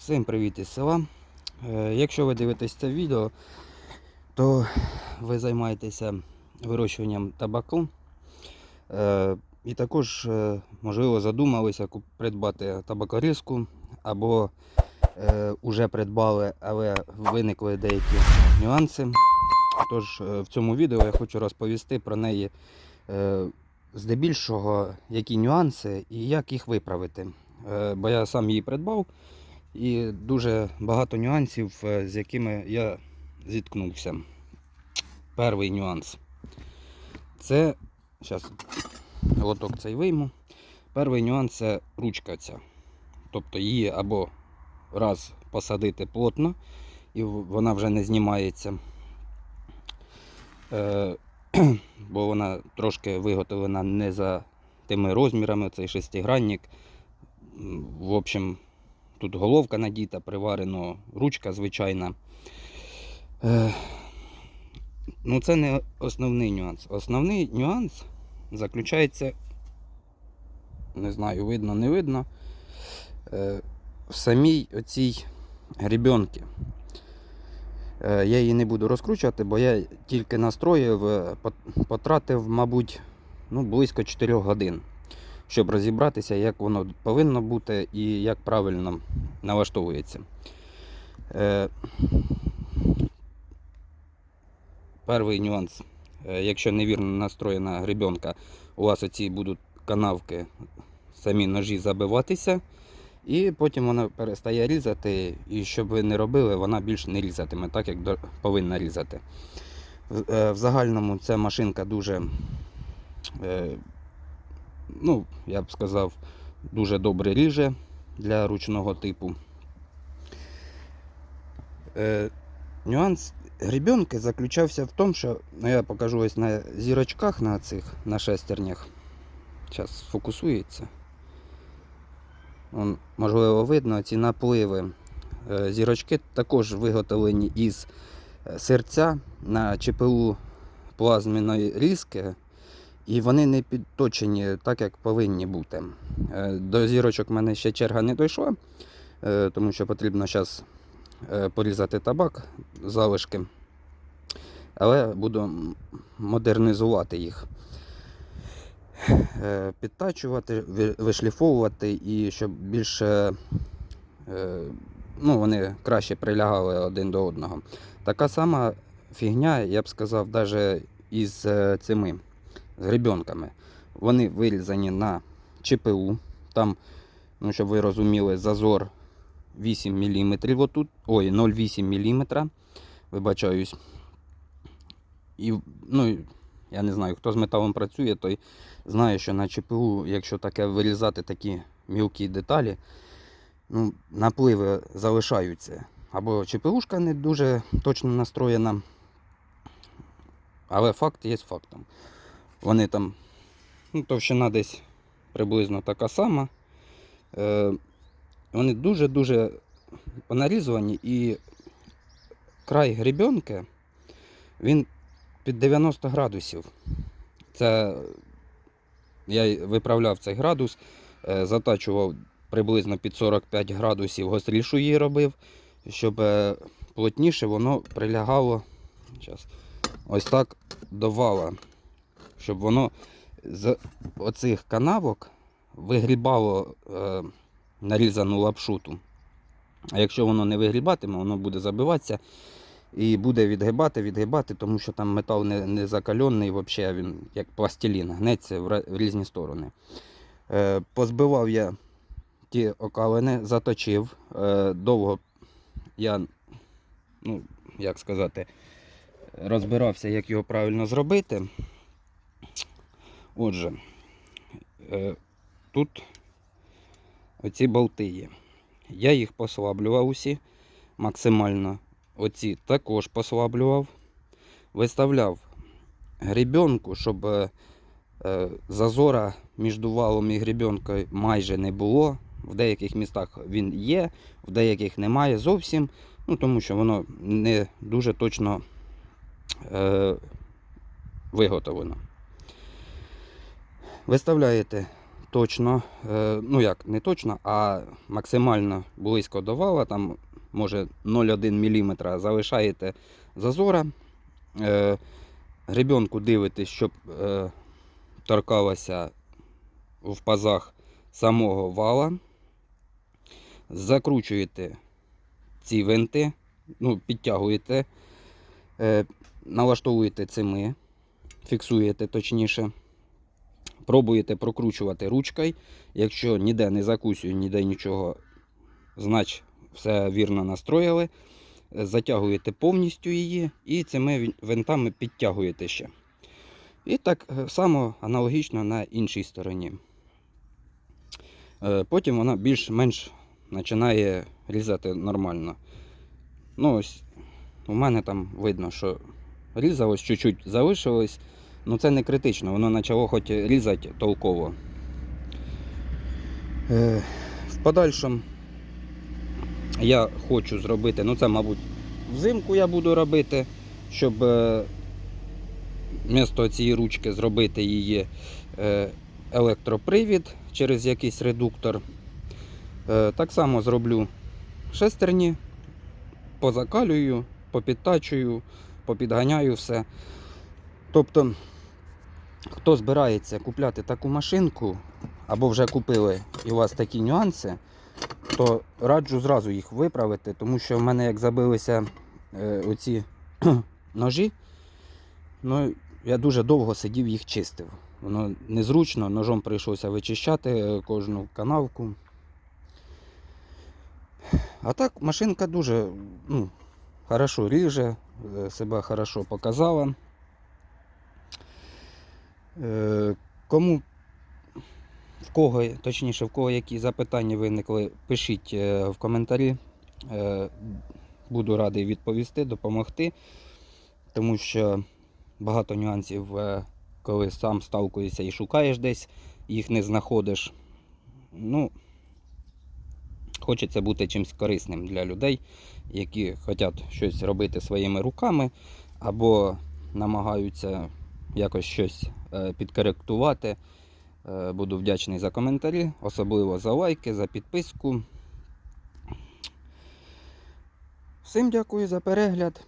Всім привіт із села. Е, Якщо ви дивитесь це відео, то ви займаєтеся вирощуванням табаку. Е, І також, е, можливо, задумалися придбати табакорізку або е, уже придбали, але виникли деякі нюанси. Тож в цьому відео я хочу розповісти про неї здебільшого, які нюанси і як їх виправити. Бо я сам її придбав. І дуже багато нюансів, е, з якими я зіткнувся. Перший нюанс. Це. Зараз лоток цей вийму. Перший нюанс це ручка ця. Тобто її або раз посадити плотно, і вона вже не знімається. Е, бо вона трошки виготовлена не за тими розмірами, цей шестигранник. В общем, Тут головка надіта, приварено, ручка звичайна. Е, ну, це не основний нюанс. Основний нюанс заключається, не знаю, видно, не видно, е, в самій оцій грібенці. Е, я її не буду розкручувати, бо я тільки настроїв, потратив, мабуть, ну, близько 4 годин щоб розібратися, як воно повинно бути і як правильно налаштовується. Е, перший нюанс. Е, якщо невірно настроєна гребенка, у вас оці будуть канавки, самі ножі забиватися, і потім вона перестає різати, і щоб ви не робили, вона більш не різатиме, так як повинна різати. В, е, загальному ця машинка дуже е, ну, я б сказав, дуже добре ріже для ручного типу. Е, нюанс гребенки заключався в тому, що ну, я покажу ось на зірочках на цих на шестернях. Зараз фокусується. Вон, можливо, видно ці напливи. Е, зірочки також виготовлені із е, серця на ЧПУ плазменної різки. І вони не підточені так, як повинні бути. Е, До зірочок в мене ще черга не дійшла, е, тому що потрібно зараз порізати табак, залишки. Але буду модернізувати їх. Е, Підтачувати, вишліфовувати і щоб більше е, ну, вони краще прилягали один до одного. Така сама фігня, я б сказав, навіть із е, цими з гребенками. Вони вирізані на ЧПУ. Там, ну, щоб ви розуміли, зазор 8 мм. Отут, ой, 0,8 мм. Вибачаюсь. І, ну, я не знаю, хто з металом працює, той знає, що на ЧПУ, якщо таке вирізати такі мілкі деталі, ну, напливи залишаються. Або ЧПУшка не дуже точно настроєна. Але факт є фактом. Вони там, ну, товщина десь приблизно така сама. Е, вони дуже-дуже понарізувані і край гребенки, він під 90 градусів. Це я виправляв цей градус, е, затачував приблизно під 45 градусів, гострішу її робив, щоб е, плотніше воно прилягало щас, ось так до вала щоб воно з оцих канавок вигрібало е, нарізану лапшуту. А якщо воно не вигрібатиме, воно буде забиватися і буде відгибати, відгибати, тому що там метал не, не закальонний, взагалі він як пластилін, гнеться в, різні сторони. Е, позбивав я ті окалини, заточив. Е, довго я, ну, як сказати, розбирався, як його правильно зробити. Отже, е, тут оці болти є. Я їх послаблював усі максимально. Оці також послаблював. Виставляв гребенку, щоб е, е, зазора між валом і гребенкою майже не було. В деяких містах він є, в деяких немає зовсім. Ну, тому що воно не дуже точно е, виготовлено. Виставляєте точно, е, ну як, не точно, а максимально близько до вала, там може 0,1 мм залишаєте зазора. Е, Гребенку дивитесь, щоб е, торкалася в пазах самого вала. Закручуєте ці винти, ну, підтягуєте, налаштовуєте цими, фіксуєте точніше. Пробуєте прокручувати ручкою. Якщо ніде не закусює, ніде нічого, значить все вірно настроїли. Затягуєте повністю її і цими винтами підтягуєте ще. І так е, само аналогічно на іншій стороні. Е, Потім вона більш-менш починає різати нормально. Ну, ось у мене там видно, що різалось, чуть-чуть залишилось. Ну це не критично, воно почало хоч різати толково. Е, в подальшому я хочу зробити, ну це, мабуть, взимку я буду робити, щоб е, вмісто цієї ручки зробити її е, електропривід через якийсь редуктор. Так само зроблю шестерні, позакалюю, попідтачую, попідганяю все. Тобто, хто збирається купляти таку машинку, або вже купили і у вас такі нюанси, то раджу зразу їх виправити, тому що в мене як забилися е, оці ножі, ну, я дуже довго сидів їх чистив. Воно незручно, ножом прийшлося вичищати е, кожну канавку. А так машинка дуже ну, хорошо ріже, е, себе хорошо показала. Е, Кому в кого, точніше, в кого які запитання виникли, пишіть е, в коментарі. Е, Буду радий відповісти, допомогти, тому що багато нюансів, коли сам сталкуєшся і шукаєш десь, їх не знаходиш. Ну, хочеться бути чимось корисним для людей, які хочуть щось робити своїми руками або намагаються якось щось е, підкоректувати. Е, Буду вдячний за коментарі, особливо за лайки, за підписку. Всім дякую за перегляд.